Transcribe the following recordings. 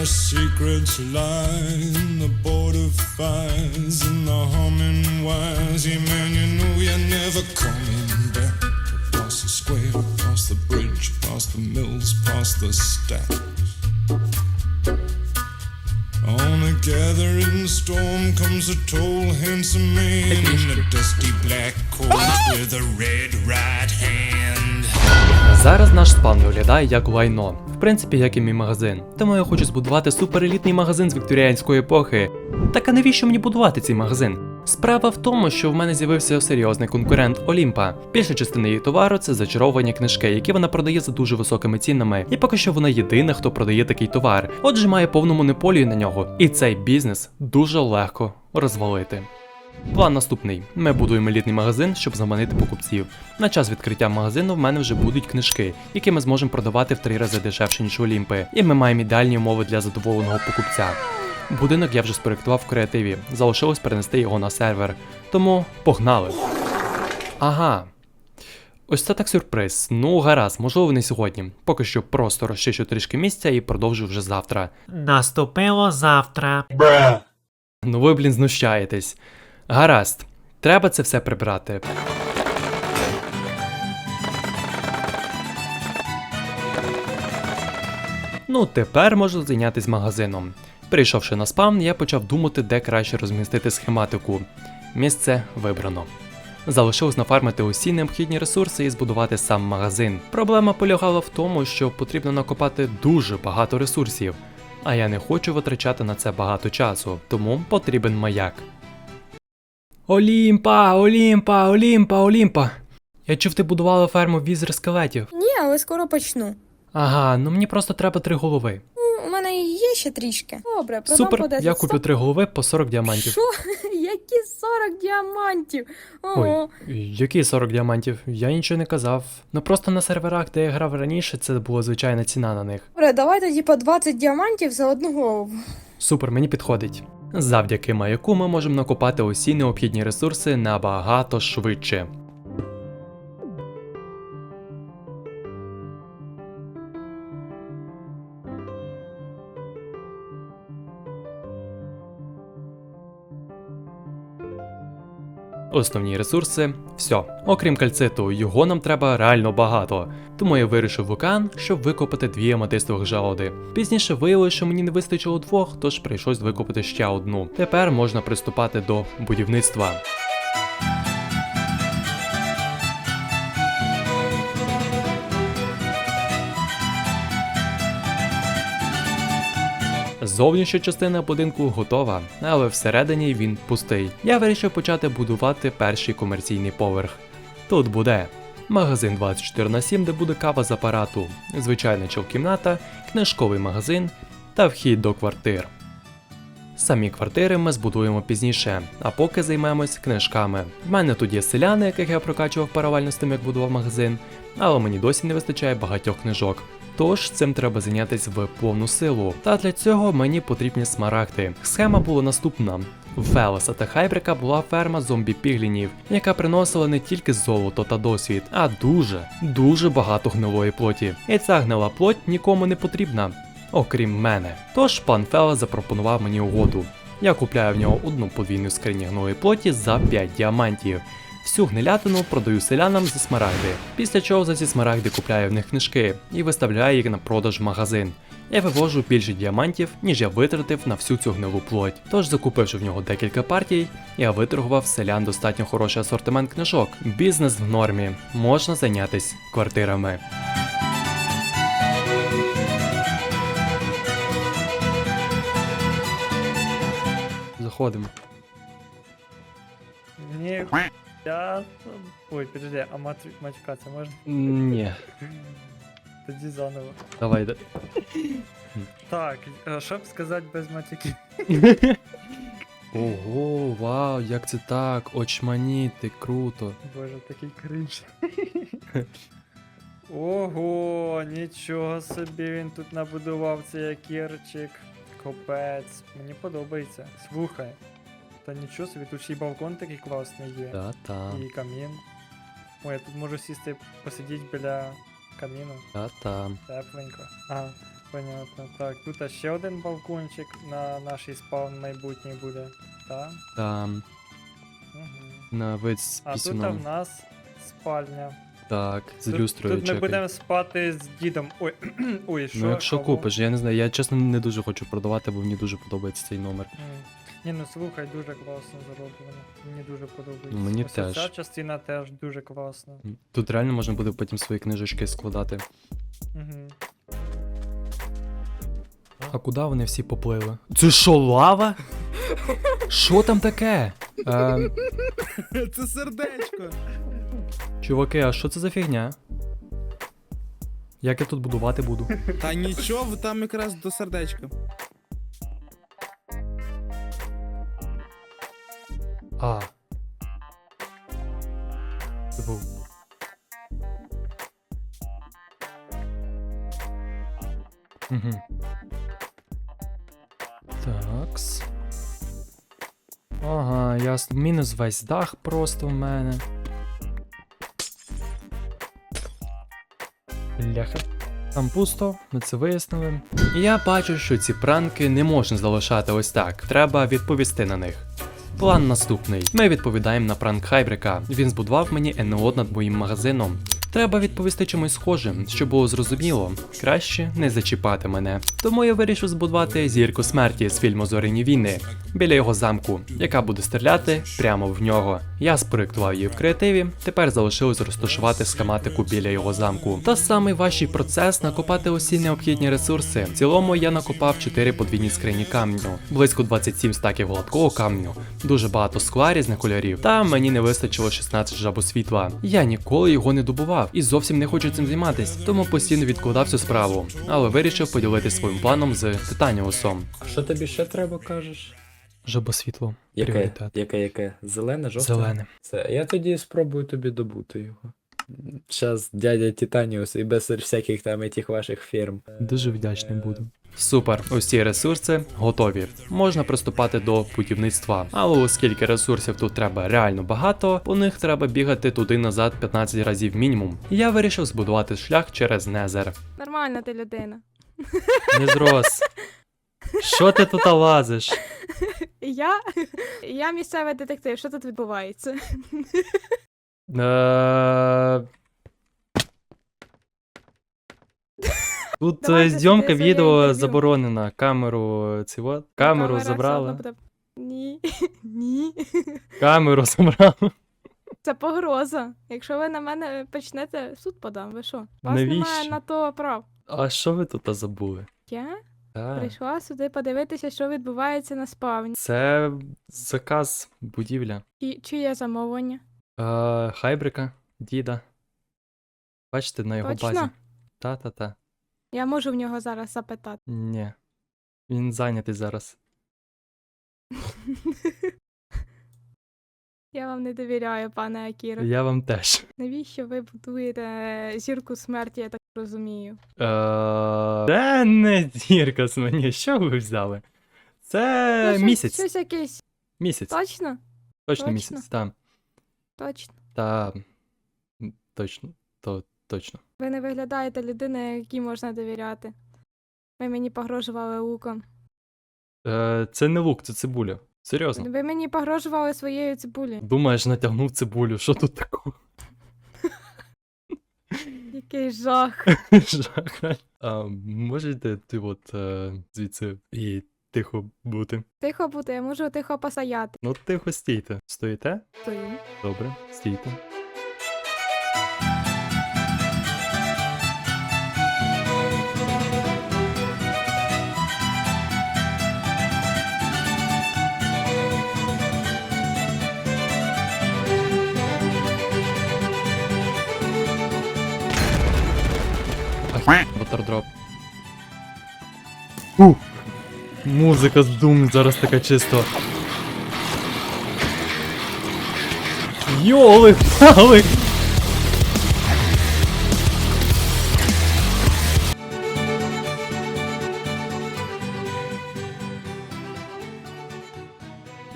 Where secrets lie in the border fires and the humming wires. Yeah, man, you know you're never coming back. Across the square, across the bridge, past the mills, past the stacks. On a gathering storm comes a tall, handsome man in a dusty black coat with a red right hand. Зараз наш спам виглядає як лайно, в принципі, як і мій магазин. Тому я хочу збудувати суперелітний магазин з вікторіанської епохи. Так а навіщо мені будувати цей магазин? Справа в тому, що в мене з'явився серйозний конкурент Олімпа. Більша частина її товару це зачаровані книжки, які вона продає за дуже високими цінами. І поки що вона єдина, хто продає такий товар. Отже, має повну монополію на нього. І цей бізнес дуже легко розвалити. План наступний: ми будуємо елітний магазин, щоб заманити покупців. На час відкриття магазину в мене вже будуть книжки, які ми зможемо продавати в три рази дешевше, ніж Олімпи. І ми маємо ідеальні умови для задоволеного покупця. Будинок я вже спроектував в креативі, залишилось перенести його на сервер. Тому погнали. Ага. Ось це так сюрприз. Ну, гаразд, можливо, не сьогодні. Поки що просто розчищу трішки місця і продовжу вже завтра. Наступило завтра. Ну ви, блін, знущаєтесь. Гаразд, треба це все прибрати. Ну, тепер можу зайнятися магазином. Прийшовши на спам, я почав думати, де краще розмістити схематику. Місце вибрано. Залишилось нафармити усі необхідні ресурси і збудувати сам магазин. Проблема полягала в тому, що потрібно накопати дуже багато ресурсів, а я не хочу витрачати на це багато часу, тому потрібен маяк. Олімпа, Олімпа, Олімпа, Олімпа. Я чув, ти будувала ферму візер скелетів. Ні, але скоро почну. Ага, ну мені просто треба три голови. Ну, у мене є ще трішки. Добре, продам Супер, по 10. я куплю три голови по 40 діамантів. Що? Які 40 діамантів? Ого. Ой, які 40 діамантів? Я нічого не казав. Ну просто на серверах, де я грав раніше, це була звичайна ціна на них. Добре, давай тоді по 20 діамантів за одну голову. Супер, мені підходить. Завдяки маяку ми можемо накопати усі необхідні ресурси набагато швидше. Основні ресурси все. Окрім кальциту, його нам треба реально багато. Тому я вирішив вулкан, щоб викопати дві аматистових жалоди. Пізніше виявилося, що мені не вистачило двох, тож прийшлось викопати ще одну. Тепер можна приступати до будівництва. Зовнішня частина будинку готова, але всередині він пустий. Я вирішив почати будувати перший комерційний поверх. Тут буде магазин 24 на 7, де буде кава з апарату, звичайна чолкімната, книжковий магазин та вхід до квартир. Самі квартири ми збудуємо пізніше, а поки займемось книжками. В мене тут є селяни, яких я прокачував паралельно з тим, як будував магазин, але мені досі не вистачає багатьох книжок. Тож цим треба зайнятися в повну силу. Та для цього мені потрібні смарагди. Схема була наступна. У Фелеса та Хайбрика була ферма зомбі-піглінів, яка приносила не тільки золото та досвід, а дуже, дуже багато гнилої плоті. І ця гнила плоть нікому не потрібна, окрім мене. Тож пан Фелес запропонував мені угоду. Я купляю в нього одну подвійну скриню гнилої плоті за 5 діамантів. Всю гнилятину продаю селянам за смарагди, після чого за ці смарагди купляю в них книжки і виставляю їх на продаж в магазин. Я вивожу більше діамантів, ніж я витратив на всю цю гнилу плоть. Тож, закупивши в нього декілька партій, я виторгував селян достатньо хороший асортимент книжок. Бізнес в нормі, можна зайнятися квартирами. Заходимо. Я... Ой, подожди, а мат... матюкатися можна? Ні, Тоді заново. давай. да- Так, е, що б сказати без матюків? Ого, вау, як це так? Очманіти, круто. Боже, такий кринж. Ого, нічого собі він тут набудував цей якірчик. Копець. Мені подобається. Слухай. Та нічого собі, тут ще й балкон такий класний є. Та-та, І камін. Ой, я тут можу сісти посидіти біля каміну. та-та. Тепленько. Ага, понятно. Так, тут ще один балкончик на нашій спаун майбутній буде. Так. Там Угу. на вид з А тут в пісюном. нас спальня. Так, з Тут, люстрою тут ми чекай. будемо спати з дідом. Ой, ой, що? Ну якщо кого? купиш, я не знаю, я чесно не дуже хочу продавати, бо мені дуже подобається цей номер. М. Ні, ну слухай, дуже класно зроблено. Мені дуже подобається. Ну, мені Ось теж. Ця частина теж дуже класна. Тут реально можна буде потім свої книжечки складати. Угу. А куди вони всі поплили? Це що, лава? Що там таке? Е, Це сердечко. чуваки, а що це за фігня? Як я тут будувати буду? Та нічого, там якраз до сердечка. А. Це був. Угу. Такс. Ага, ясно. Мінус весь дах просто в мене. Бляха. Там пусто, ми це вияснили. Я бачу, що ці пранки не можна залишати ось так. Треба відповісти на них. План наступний. Ми відповідаємо на пранк Хайбрика. Він збудував мені НО над моїм магазином. Треба відповісти чимось схожим, щоб було зрозуміло. Краще не зачіпати мене. Тому я вирішив збудувати зірку смерті з фільму Зорині війни біля його замку, яка буде стріляти прямо в нього. Я спроєктував її в креативі. Тепер залишилось розташувати схематику біля його замку. Та самий важчий процес накопати усі необхідні ресурси. В цілому я накопав 4 подвійні скрині камню, близько 27 стаків гладкого камню, дуже багато скла різних кольорів. Та мені не вистачило 16 жабосвітла. Я ніколи його не добував і зовсім не хочу цим займатись, тому постійно відкладав цю справу, але вирішив поділитися своїм планом з Титаніусом. А що тобі ще треба, кажеш? Жабосвітло. Яке? Яке, яке? Зелене, жовте? Зелене. Це я тоді спробую тобі добути його. Зараз дядя Титаніус і без всяких там этих ваших фірм. Дуже вдячний буду. Супер, усі ресурси готові. Можна приступати до будівництва. Але оскільки ресурсів тут треба реально багато, по них треба бігати туди назад 15 разів мінімум. Я вирішив збудувати шлях через Незер. Нормальна ти людина. Не зрос. Що ти тут лазиш? Я. Я місцевий детектив. Що тут відбувається? Е, Тут е, Давайте зйомка сюди відео заборонена. Камеру от. Камеру Камера все забрали. буде- Ні. Ні. Камеру забрали. Це погроза. Якщо ви на мене почнете, в суд подам. Ви що? Вас немає Навіщо? на то прав. А що ви тут забули? Я Так. прийшла сюди подивитися, що відбувається на спавні. Це заказ будівля. І чиє замовлення? Е, Хайбрика, діда. Бачите, на його Точно? базі. Та-та-та. Я можу в нього зараз запитати. Ні. Він зайнятий зараз. Я вам не довіряю, пане Акіро. Я вам теж. Навіщо ви будуєте зірку смерті, я так розумію? Е, Це не зірка з мені. Що ви взяли? Це Ну, щось- місяць. Щось якесь. Місяць. Точно? Точно точно? місяць. Та. Точно. Та. м, Точно. То точно. Ви не виглядаєте людиною, якій можна довіряти. Ви мені погрожували луком. Е, Це не лук, це цибуля. Серйозно. Ви мені погрожували своєю цибулею. Думаєш, натягнув цибулю. Що тут такого? Який жах. Жах. А, можете ти от е, звідси і тихо бути? Тихо бути, я можу тихо посаяти. Ну, тихо стійте. Стоїте? Стою. Добре, стійте. Ах, Ватердроп. Ух! Музика з Doom зараз така чисто. Йоли, пали!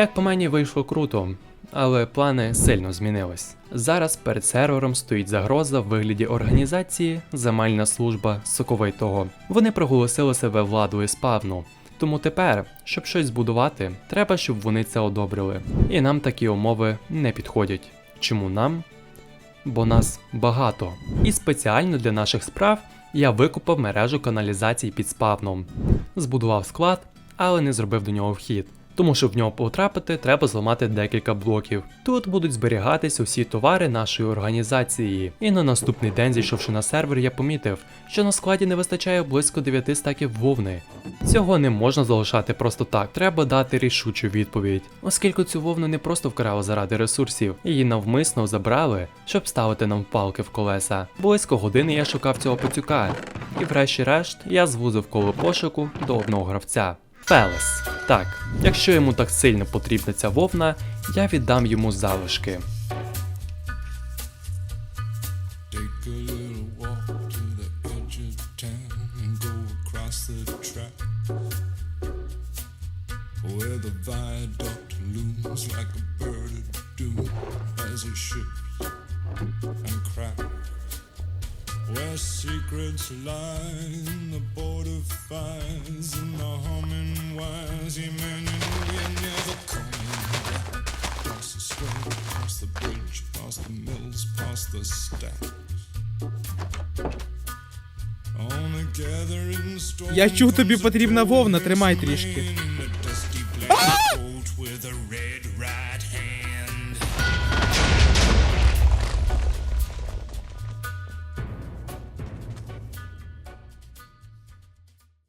Як по мені вийшло круто, але плани сильно змінились. Зараз перед сервером стоїть загроза в вигляді організації Земельна служба Соковитого. Вони проголосили себе владою спавну. Тому тепер, щоб щось збудувати, треба, щоб вони це одобрили. І нам такі умови не підходять. Чому нам? Бо нас багато. І спеціально для наших справ я викупав мережу каналізацій під спавном. Збудував склад, але не зробив до нього вхід. Тому щоб в нього потрапити, треба зламати декілька блоків. Тут будуть зберігатись усі товари нашої організації. І на наступний день, зайшовши на сервер, я помітив, що на складі не вистачає близько 9 стаків вовни. Цього не можна залишати просто так, треба дати рішучу відповідь. Оскільки цю вовну не просто вкрали заради ресурсів, її навмисно забрали, щоб ставити нам палки в колеса. Близько години я шукав цього пацюка, і врешті-решт я звузив коло пошуку до одного гравця. Фелес. Так, якщо йому так сильно потрібна ця вовна, я віддам йому залишки. Like a bird of doom as it ships and cracks. Where secrets lie in the border fires and the humming wires. Yeah, man, you know you're never coming. Past the strait, past the bridge, past the mills, past the stacks. Я чув, тобі потрібна вовна, тримай трішки.